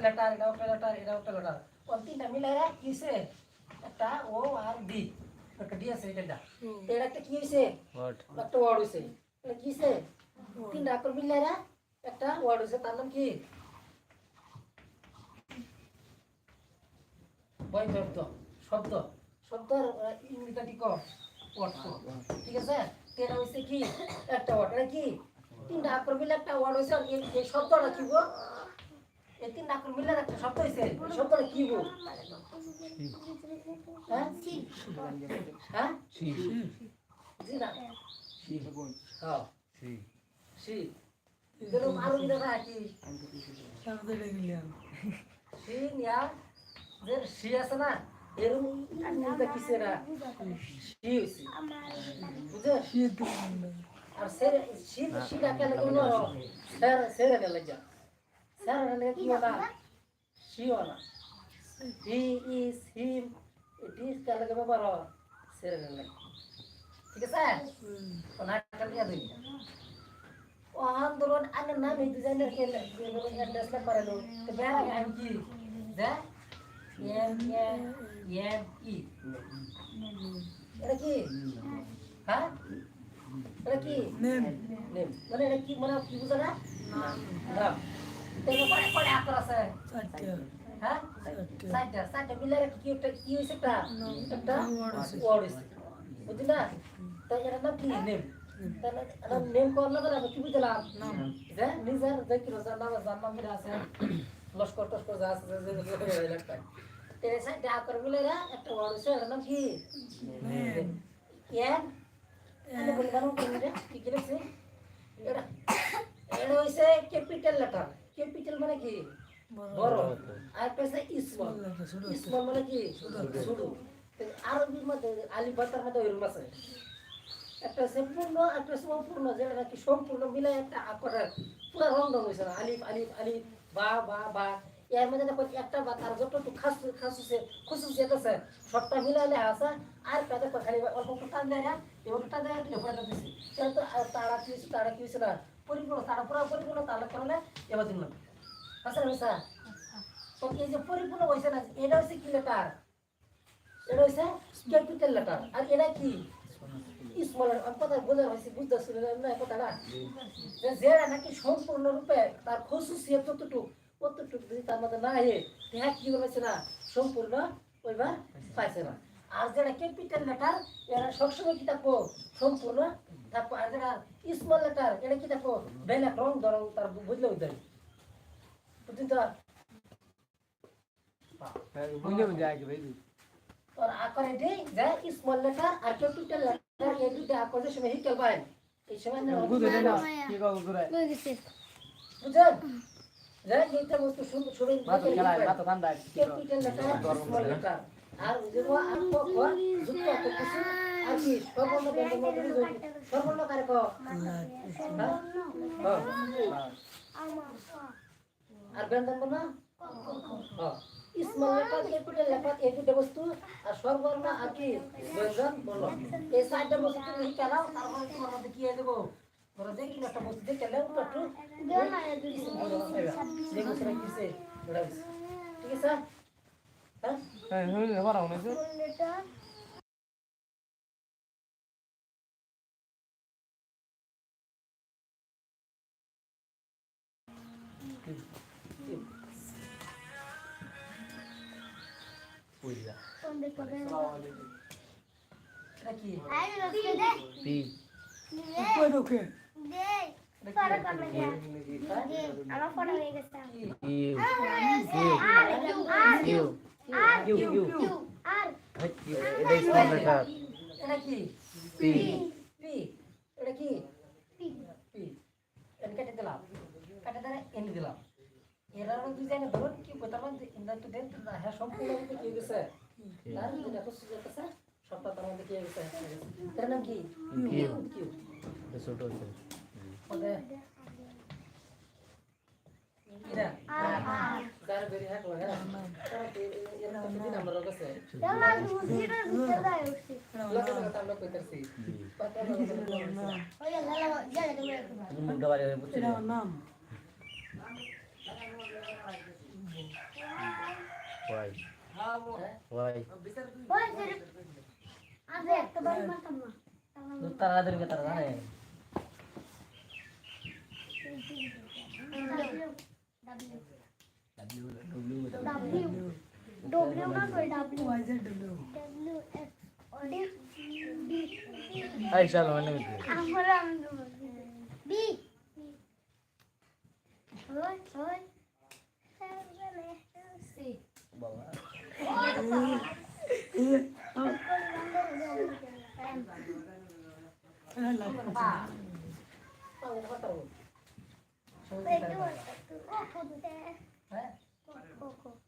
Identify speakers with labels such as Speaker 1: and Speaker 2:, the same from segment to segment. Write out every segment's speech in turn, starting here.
Speaker 1: একটা লেটার এটাও একটা লেটার এটাও একটা লেটার কোন তিনটা মিলে কিসে একটা ও আর ডি একটা ডি আছে এটা এটা একটা কি হইছে
Speaker 2: হোয়াট
Speaker 1: একটা ওয়ার্ড হইছে এটা কি হইছে তিনটা অক্ষর মিলে একটা ওয়ার্ড হইছে তার নাম কি বৈধব্য শব্দ শব্দর আহ, ইংরেজিটা ক অর্থ ঠিক আছে তো এটা হইছে কি একটা ওয়ার্ড এটা কি তিনটা অক্ষর মিলে একটা ওয়ার্ড হইছে আর এই- এই শব্দটা কি গো তিনটা অক্ষর মিলে একটা শব্দ হইছে। শব্দটা কি গো হ্যাঁ? হ্যাঁ?
Speaker 2: সি
Speaker 1: জি না
Speaker 2: সি
Speaker 1: হ্যাঁ
Speaker 2: সি
Speaker 1: সি যেরকম আরও দেখা কি সি নিয়া যে সি আছে না সি আর সে সি সিটা কেন কোনো স্যার স্যার এটা লাগে। স্যার লাগে কি না সি না ইজ হিম ইট ইজ লাগে ব্যবহার হয় স্যার এটা ঠিক আছে ওনা কালিয়া দিই ও আন্দোলন আনে নাম এই ডিজাইনার কে অ্যাড্রেস না পারে তো বেরা আমি কি দে এম এম এম ই এটা কি হ্যাঁ এটা কি নেম মানে এটা কি মানে কি বুঝা না নাম হ্যাঁ লস্কর টস্কর যা আছে তেরে সাইডটা আকর মিলে না একটা ওয়ার্ড হইছে এটার নাম কি এম আমি বলি জানো কি কি কি লিখছে এটা এটা হইছে ক্যাপিটাল লেটার ক্যাপিটাল মানে কি? বড়। আর একটা হইছে স্মল স্মল মানে কি? ছোট। আরবির মধ্যে আলিফ বাতার মধ্যে ওইরকম আছে। একটা হচ্ছে পূর্ণ একটা হচ্ছে অপূর্ণ যেটা নাকি সম্পূর্ণ মিলে একটা আকারের পুরো রং রং হয়েছে। না আলিফ আলিফ আলিফ বা বা বা। এর মধ্যে দেখো একটা বা তার যতটুকু খাস খাসুছে খুশুসিয়াত আছে সবটা মিলাইলে আছে। আর কাদের দেখো খালি অল্প একটু টান দেয় না এবার টান দেয় তারা কি হয়েছে তারা কি হয়েছে না? পরিপূর্ণ তারা পুরো পরিপূর্ণ তাহলে করলে এবার দিলাম আছে না মিশা তো এই যে পরিপূর্ণ হয়েছে না এটা হচ্ছে কি লেটার এটা হচ্ছে ক্যাপিটাল লেটার আর এটা কি? স্মল কথা বোঝা হয়েছে না কথাটা। যে নাকি সম্পূর্ণরূপে তার খসুসিয়া ততটুকু কতটুকু যদি তার মধ্যে না এ দেখা কি হয়েছে না সম্পূর্ণ ওইবার পাইছে না। আর যেটা ক্যাপিটাল লেটার এরা সবসময় কি থাকব? সম্পূর্ণ থাকব। আর যেটা স্মল লেটার এটা কি থাকবো বেলা রং ধরং তার বুঝলে বুঝতে বুঝলি তো
Speaker 2: বুঝলে বুঝে আগে ভাই
Speaker 1: और आकर एडी जे स्मॉल लेटर আর ক্যাপিটাল লেটার এই দুটো আকরে সময় হিকেল বাইন এই সময় না
Speaker 2: বুঝে না কি কল করে
Speaker 1: বুঝছেন যে এইটা বস্তু শুরু শুরু
Speaker 2: মাথা খেলায় মাথা ঠান্ডা
Speaker 1: ক্যাপিটাল লেটার স্মল লেটার আর ও আর কো কো যুক্ত আছে কিছু আর কি সর্বর্ণ ব্যঞ্জন বর্ণ সর্বর্ণ কারে কো হ্যাঁ। আর ব্যঞ্জন বর্ণ হ্যাঁ। স্মল লেটার ক্যাপিটাল লেটার এই দুটো বস্তু আর সর্বর্ণ আর কি ব্যঞ্জন বর্ণ এই চারটা বস্তু তুমি শিখালাও তারপরে তোমার মধ্যে কি যাব ধরো দেখি না একটা বস্তু দেখে লেও তো একটু। দেখো সেটা কিসে। ঠিক আছে? হ্যাঁ?
Speaker 2: হ্যাঁ
Speaker 1: কি
Speaker 2: পি
Speaker 3: আমার ফটো হয়ে। গেছে
Speaker 1: কি
Speaker 2: U
Speaker 3: R R
Speaker 2: U
Speaker 3: R
Speaker 2: U U
Speaker 3: R
Speaker 2: এটা স্মল লেটার
Speaker 1: এটা কি
Speaker 2: পি
Speaker 1: পি এটা কি পি এন কেটে দিলাম কেটে দিলে এন দিলাম এরা দুই জানে ধরুন কি কথা বলতে ইন্দা তো দেন হ্যাঁ সম্পূর্ণ মধ্যে কি গেছে তার যেটা খুশি যেতেছে সবটা তার মধ্যে কি গেছে এর নাম কি
Speaker 2: কিউ
Speaker 1: কিউ
Speaker 2: এটা ছোট হইছে
Speaker 1: ওকে এরা যার বেরি হ্যাক লাগে না এর নাম কি নাম রোগ আছে
Speaker 3: দেওয়া মুসিরা বুঝতে দাও উঠছি
Speaker 1: লোক কথা আমরা কইতাছি কথা না
Speaker 3: ওই লালা যা যা তুমি
Speaker 2: মুন্ডা বাড়ি বুঝছিস ওয়াই
Speaker 1: হ্যাঁ?
Speaker 2: ওয়াই
Speaker 3: ওই যে আরে একটা বার মারতাম না
Speaker 1: তাড়াতাড়ি তারা জানে
Speaker 3: W W না কই W W X D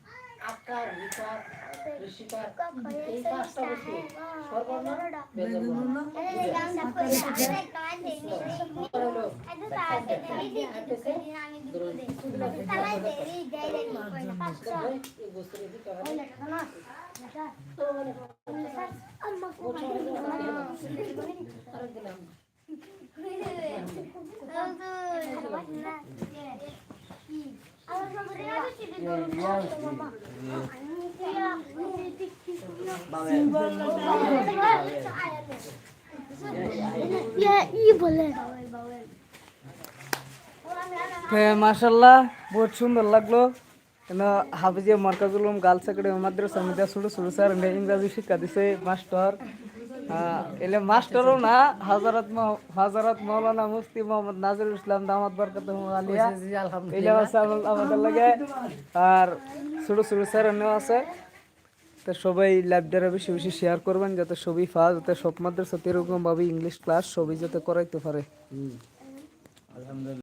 Speaker 1: ভেদের মধ্যে ঠিক পায় আর আকার বিকার ঋষিকার এই পাঁচটা বস্তু সর্বর্ণ ভেদের বর্ণ হলো দেখবে এই বস্তু রেখে কেমন তো মানে আর
Speaker 4: মাশাল্লাহ বহুত সুন্দর লাগল। কেন হাফিজিয়া মার্কাজুলুম গার্লস একাডেমি মাদ্রাসা মিডিয়া ছোট ছোট স্যার ইংরাজি শিক্ষা দিছে মাস্টার। এলে মাস্টারও না হাজারাত মহ- হাজারাত মৌলানা মুফতি মোহাম্মদ নাজিরুল ইসলাম দামাত বরকাত আলিয়া। এলে আছে আমাদের লাগে। আর ছোট ছোট স্যার এনেও আছে। তো সবাই লাইভটারে বেশি বেশি শেয়ার করবেন যাতে সবই ফা যাতে সব মাদ্রাসাতে এরকম ভাবে ইংলিশ ক্লাস সবই যাতে করাইতে পারে।
Speaker 2: আলহামদুলিল্লাহ।